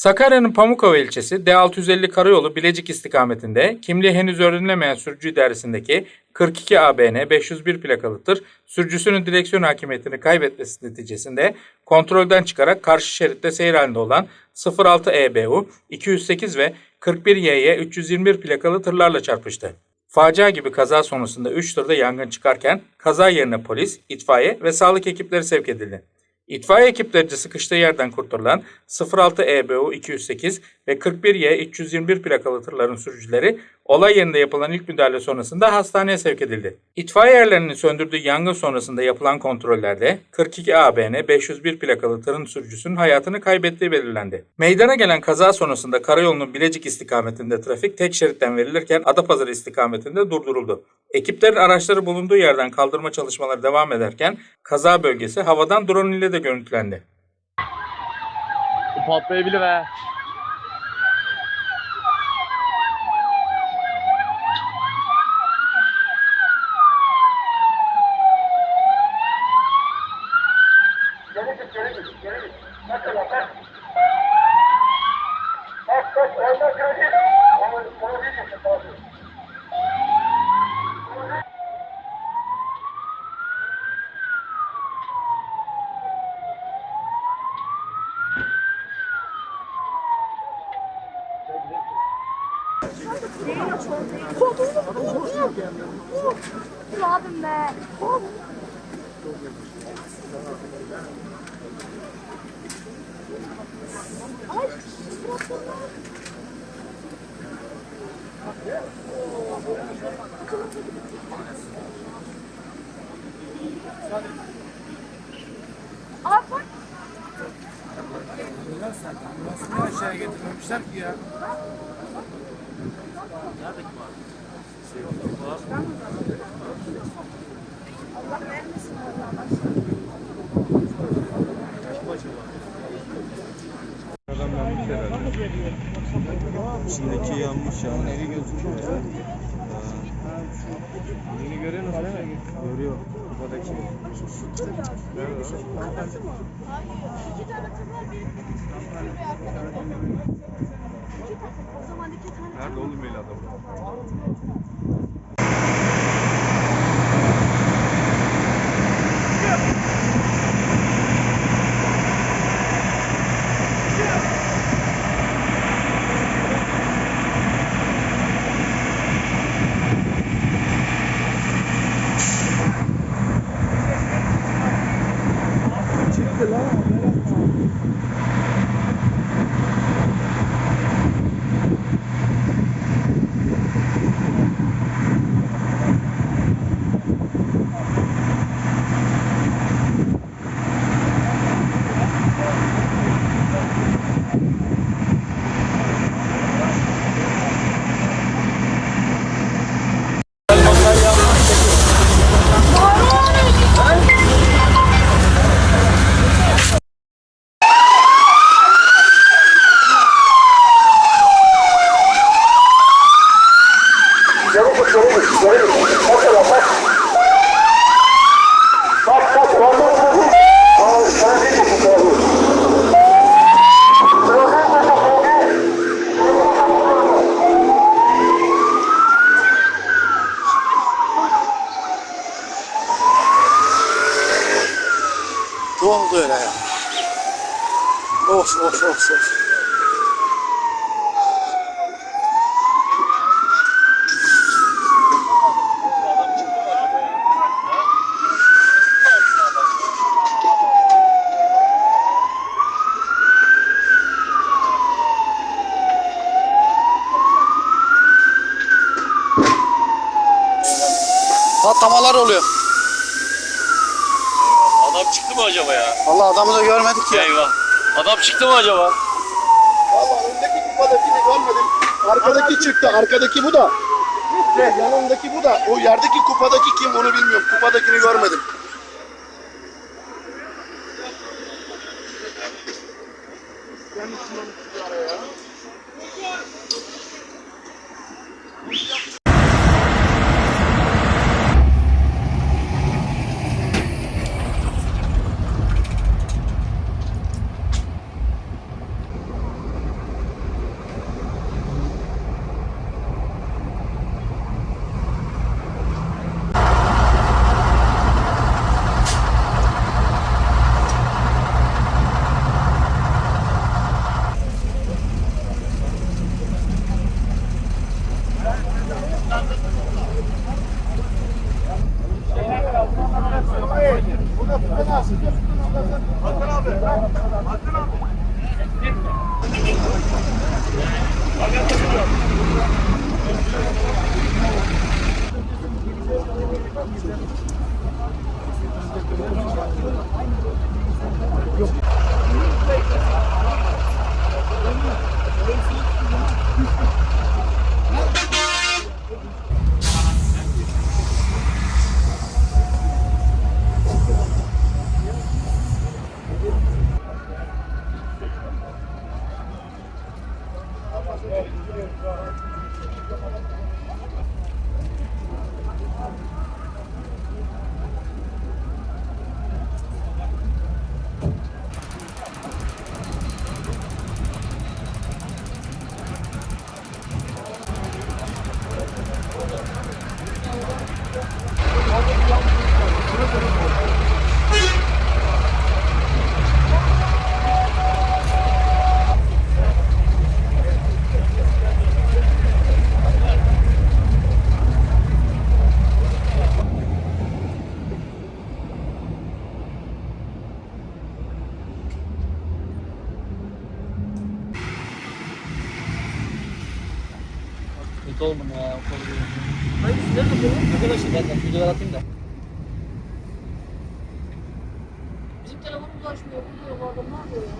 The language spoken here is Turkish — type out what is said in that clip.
Sakarya'nın Pamukova ilçesi D650 karayolu Bilecik istikametinde kimliği henüz öğrenilemeyen sürücü idaresindeki 42 ABN 501 plakalı tır sürücüsünün direksiyon hakimiyetini kaybetmesi neticesinde kontrolden çıkarak karşı şeritte seyir halinde olan 06 EBU 208 ve 41 YY 321 plakalı tırlarla çarpıştı. Facia gibi kaza sonrasında 3 tırda yangın çıkarken kaza yerine polis, itfaiye ve sağlık ekipleri sevk edildi. İtfaiye ekiplerince sıkıştığı yerden kurturulan 06 EBU 208 ve 41Y 321 plakalı tırların sürücüleri olay yerinde yapılan ilk müdahale sonrasında hastaneye sevk edildi. İtfaiye erlerinin söndürdüğü yangın sonrasında yapılan kontrollerde 42 ABN 501 plakalı tırın sürücüsünün hayatını kaybettiği belirlendi. Meydana gelen kaza sonrasında karayolunun Bilecik istikametinde trafik tek şeritten verilirken Adapazarı istikametinde durduruldu. Ekiplerin araçları bulunduğu yerden kaldırma çalışmaları devam ederken kaza bölgesi havadan drone ile de görüntülendi. Patlayabilir ha. Geri git, geri git, geri git. Bak hele, bak. Bak, bak, oradan geri git. Onu, onu diyeceksin, tabii. Dur abim be. Ay, suratlarına. Abi bak. aşağıya getirmemişler ki ya. İçindeki yanmış ya. Neri gözüküyor? Yeni görüyor musun? Görüyor. Buradaki. Nerede oğlum öyle adam? Oldu öyle ya? Of of of of. Patlamalar oluyor. Adam çıktı mı acaba ya? Vallahi adamı da görmedik ya. Eyvah. Adam çıktı mı acaba? Valla öndeki kupadakini görmedim. Arkadaki çıktı. Arkadaki bu da. Yanındaki bu da. O yerdeki kupadaki kim onu bilmiyorum. Kupadakini görmedim. Kötü olma ya. Hangisi nerede bu? Arkadaşlar ben videolar atayım da. Bizim telefonumuz açmıyor. Bu diyor bu adam ne yapıyor ya?